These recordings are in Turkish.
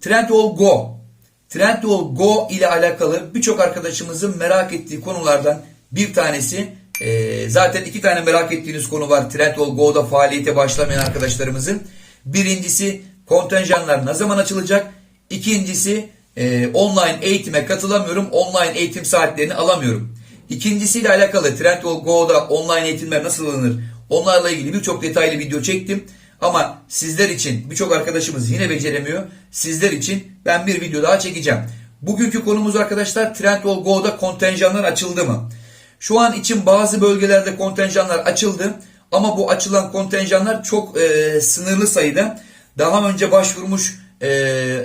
Trendyol Go. Trendyol Go ile alakalı birçok arkadaşımızın merak ettiği konulardan bir tanesi. Ee, zaten iki tane merak ettiğiniz konu var Trendyol Go'da faaliyete başlamayan arkadaşlarımızın. Birincisi kontenjanlar ne zaman açılacak? İkincisi e, online eğitime katılamıyorum. Online eğitim saatlerini alamıyorum. İkincisiyle alakalı Trendyol Go'da online eğitimler nasıl alınır? Onlarla ilgili birçok detaylı video çektim. Ama sizler için birçok arkadaşımız yine beceremiyor. Sizler için ben bir video daha çekeceğim. Bugünkü konumuz arkadaşlar Trendyol Go'da kontenjanlar açıldı mı? Şu an için bazı bölgelerde kontenjanlar açıldı. Ama bu açılan kontenjanlar çok e, sınırlı sayıda. Daha önce başvurmuş e,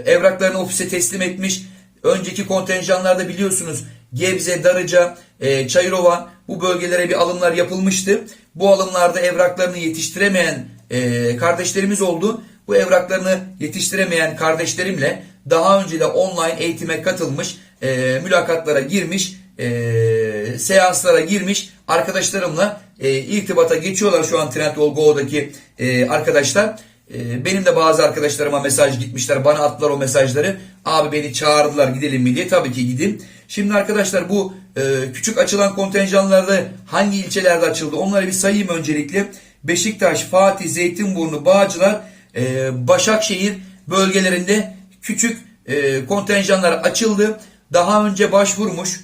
evraklarını ofise teslim etmiş. Önceki kontenjanlarda biliyorsunuz Gebze, Darıca, e, Çayırova bu bölgelere bir alımlar yapılmıştı. Bu alımlarda evraklarını yetiştiremeyen e, kardeşlerimiz oldu. Bu evraklarını yetiştiremeyen kardeşlerimle daha önce de online eğitime katılmış, e, mülakatlara girmiş, e, seanslara girmiş arkadaşlarımla e, irtibata geçiyorlar şu an Trendyol Go'daki e, arkadaşlar. E, benim de bazı arkadaşlarıma mesaj gitmişler. Bana attılar o mesajları. Abi beni çağırdılar gidelim mi diye. Tabii ki gidin. Şimdi arkadaşlar bu e, küçük açılan kontenjanlarda hangi ilçelerde açıldı? Onları bir sayayım öncelikle. Beşiktaş, Fatih, Zeytinburnu, Bağcılar, e, Başakşehir bölgelerinde küçük e, kontenjanlar açıldı. Daha önce başvurmuş.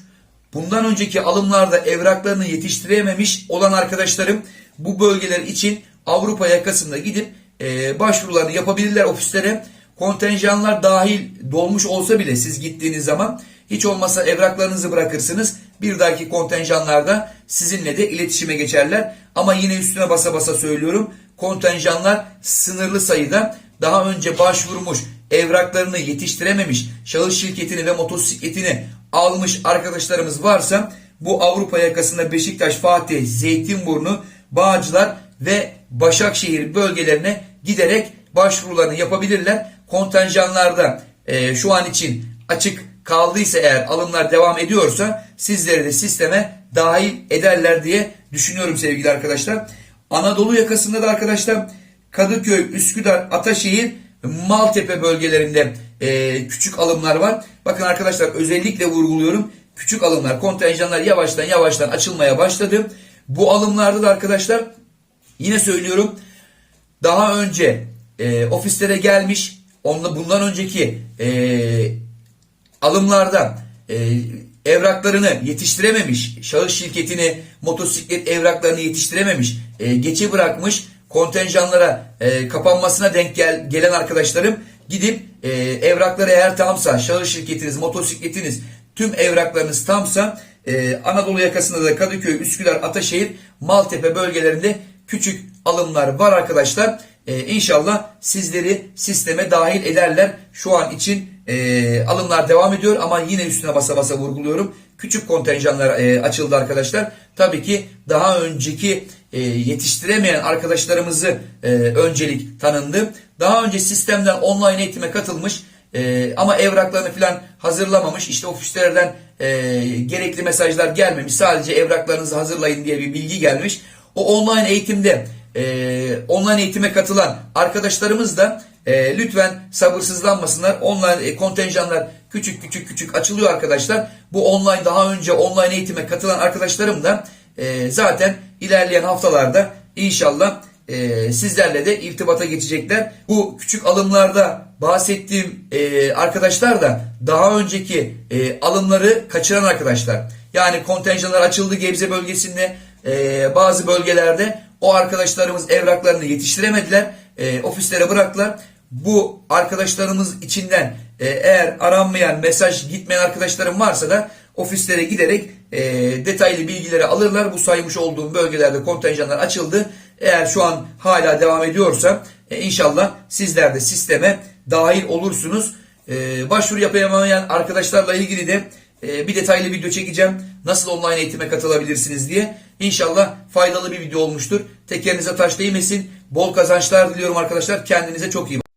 Bundan önceki alımlarda evraklarını yetiştirememiş olan arkadaşlarım bu bölgeler için Avrupa yakasında gidip e, başvurularını yapabilirler ofislere. Kontenjanlar dahil dolmuş olsa bile siz gittiğiniz zaman hiç olmazsa evraklarınızı bırakırsınız. Bir dahaki kontenjanlarda sizinle de iletişime geçerler. Ama yine üstüne basa basa söylüyorum. Kontenjanlar sınırlı sayıda daha önce başvurmuş, evraklarını yetiştirememiş, şahıs şirketini ve motosikletini almış arkadaşlarımız varsa bu Avrupa yakasında Beşiktaş, Fatih, Zeytinburnu, Bağcılar ve Başakşehir bölgelerine giderek başvurularını yapabilirler. Kontenjanlarda e, şu an için açık kaldıysa eğer alımlar devam ediyorsa sizleri de sisteme dahil ederler diye düşünüyorum sevgili arkadaşlar. Anadolu yakasında da arkadaşlar Kadıköy, Üsküdar, Ataşehir, Maltepe bölgelerinde e, küçük alımlar var. Bakın arkadaşlar özellikle vurguluyorum. Küçük alımlar, kontenjanlar yavaştan yavaştan açılmaya başladı. Bu alımlarda da arkadaşlar yine söylüyorum daha önce e, ofislere gelmiş, onunla bundan önceki e, alımlarda e, evraklarını yetiştirememiş, şahıs şirketini, motosiklet evraklarını yetiştirememiş, e, geçe bırakmış, kontenjanlara e, kapanmasına denk gel, gelen arkadaşlarım gidip e, evrakları eğer tamsa, şahıs şirketiniz, motosikletiniz, tüm evraklarınız tamsa e, Anadolu yakasında da Kadıköy, Üsküdar, Ataşehir, Maltepe bölgelerinde küçük alımlar var arkadaşlar. E, inşallah sizleri sisteme dahil ederler. Şu an için e, alımlar devam ediyor ama yine üstüne basa basa vurguluyorum. Küçük kontenjanlar e, açıldı arkadaşlar. Tabii ki daha önceki e, yetiştiremeyen arkadaşlarımızı e, öncelik tanındı. Daha önce sistemden online eğitime katılmış e, ama evraklarını falan hazırlamamış. İşte ofislerden e, gerekli mesajlar gelmemiş. Sadece evraklarınızı hazırlayın diye bir bilgi gelmiş. O online eğitimde e, online eğitime katılan arkadaşlarımız da e, lütfen sabırsızlanmasınlar. Online e, kontenjanlar küçük küçük küçük açılıyor arkadaşlar. Bu online daha önce online eğitime katılan arkadaşlarım da e, zaten ilerleyen haftalarda inşallah e, sizlerle de irtibata geçecekler. Bu küçük alımlarda bahsettiğim e, arkadaşlar da daha önceki e, alımları kaçıran arkadaşlar. Yani kontenjanlar açıldı Gebze bölgesinde e, bazı bölgelerde o arkadaşlarımız evraklarını yetiştiremediler. E, ofislere bıraktılar. Bu arkadaşlarımız içinden e, eğer aranmayan mesaj gitmeyen arkadaşlarım varsa da ofislere giderek e, detaylı bilgileri alırlar. Bu saymış olduğum bölgelerde kontenjanlar açıldı. Eğer şu an hala devam ediyorsa e, inşallah sizler de sisteme dahil olursunuz. E, başvuru yapamayan arkadaşlarla ilgili de e, bir detaylı video çekeceğim. Nasıl online eğitime katılabilirsiniz diye. İnşallah faydalı bir video olmuştur. Tekerinize taş değmesin. Bol kazançlar diliyorum arkadaşlar. Kendinize çok iyi bakın.